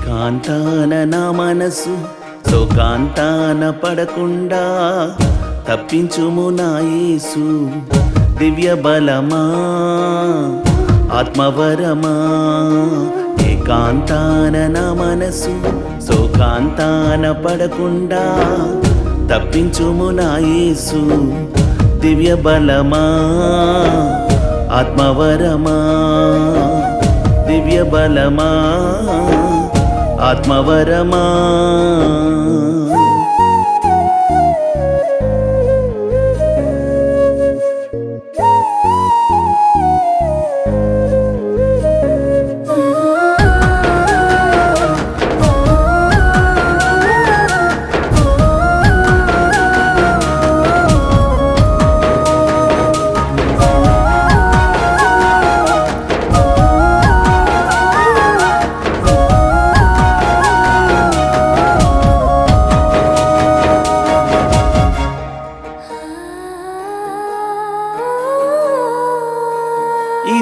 శ్రీకాంతాన నా మనసు శోకాంతాన పడకుండా తప్పించుము నా యేసు. దివ్య బలమా ఆత్మవరమా ఏకాంతాన నా మనసు శోకాంతాన పడకుండా తప్పించుము నా యేసు. దివ్య బలమా ఆత్మవరమా దివ్య బలమా ఆత్మవరమా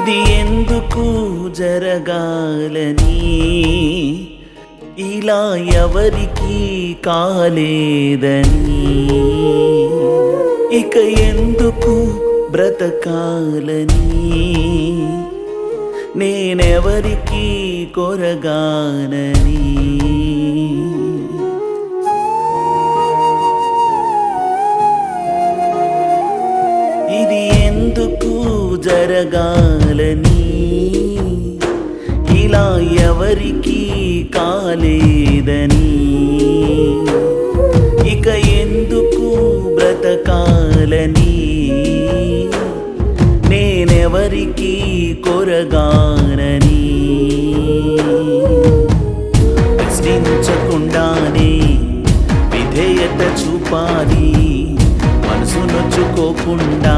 ఇది ఎందుకు జరగాలని? ఇలా ఎవరికి కాలేదని? ఇక ఎందుకు బ్రతకాలని? నేనెవరికి కొరగానని? జరగాలని. ఇలా ఎవరికి కాలేదని. ఇక ఎందుకు బ్రతకాలని. నేనెవరికీ కొరగానని. ప్రశ్నించకుండానే విధేయత చూపాలి. మనసు నొచ్చుకోకుండా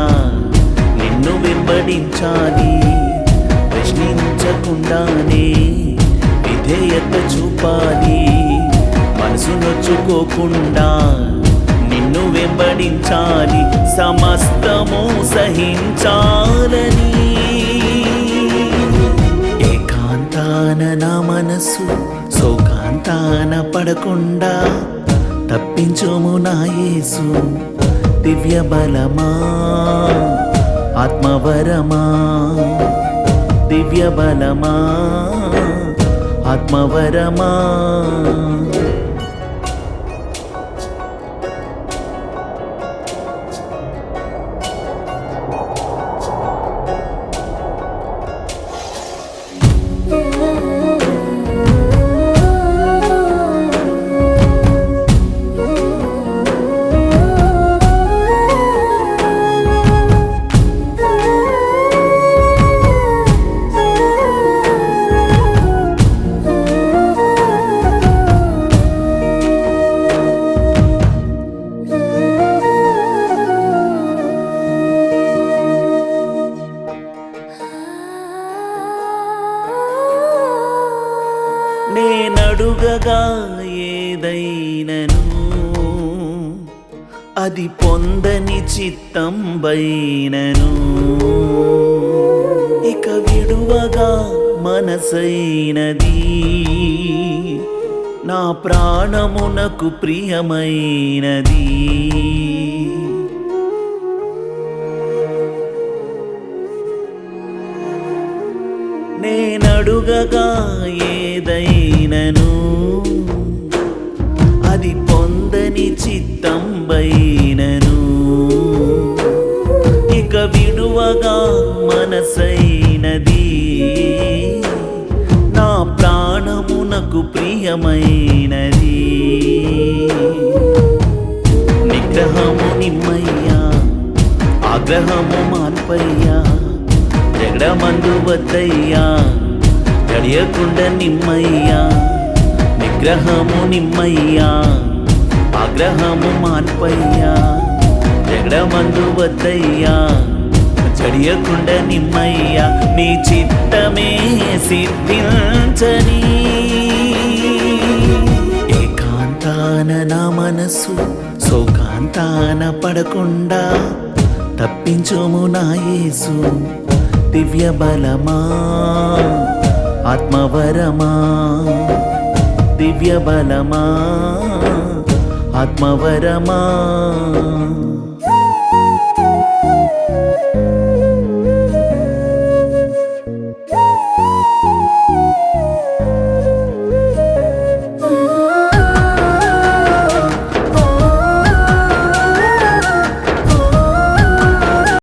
వెంబడించాలి ప్రశ్నించకుండానే విధేయత చూపాలి. మనసు నొచ్చుకోకుండా నిన్ను వెంబడించాలి సమస్తము సహించాలని. ఏకాంతాన నా మనసు సోకాంతాన పడకుండా తప్పించుము నా యేసు దివ్య బలమా ఆత్మవరమా? దివ్య బలమా ఆత్మవరమా? నేనడుగగా ఏదైనను అది పొందని చిత్తంబైనను. ఇక విడువగా మనసైనది. నా ప్రాణమునకు ప్రియమైనది. నేనడుగగా ఏదైనను. చిత్తంబైనను. ఇక విడువగా మనసైనది. నా ప్రాణమునకు ప్రియమైనది. నిగ్రహము నిమ్మయ్యా ఆగ్రహము మాన్పయ్యా జగడమందు వద్దయ్యా గడియకుండా నిమ్మయ్యా. నిగ్రహము నిమ్మయ్యా. ఆగ్రహము మాన్పయ్యా జగడమందు వద్దయ్యా. జడియకుండా నిమ్మయ్యా నీ చిత్తమే సిద్ధించని. ఏకాంతాన నా మనసు సోకాంతాన పడకుండా తప్పించుము నా యేసు. దివ్య బలమా. ఆత్మవరమా. దివ్య బలమా. ఆత్మవరమా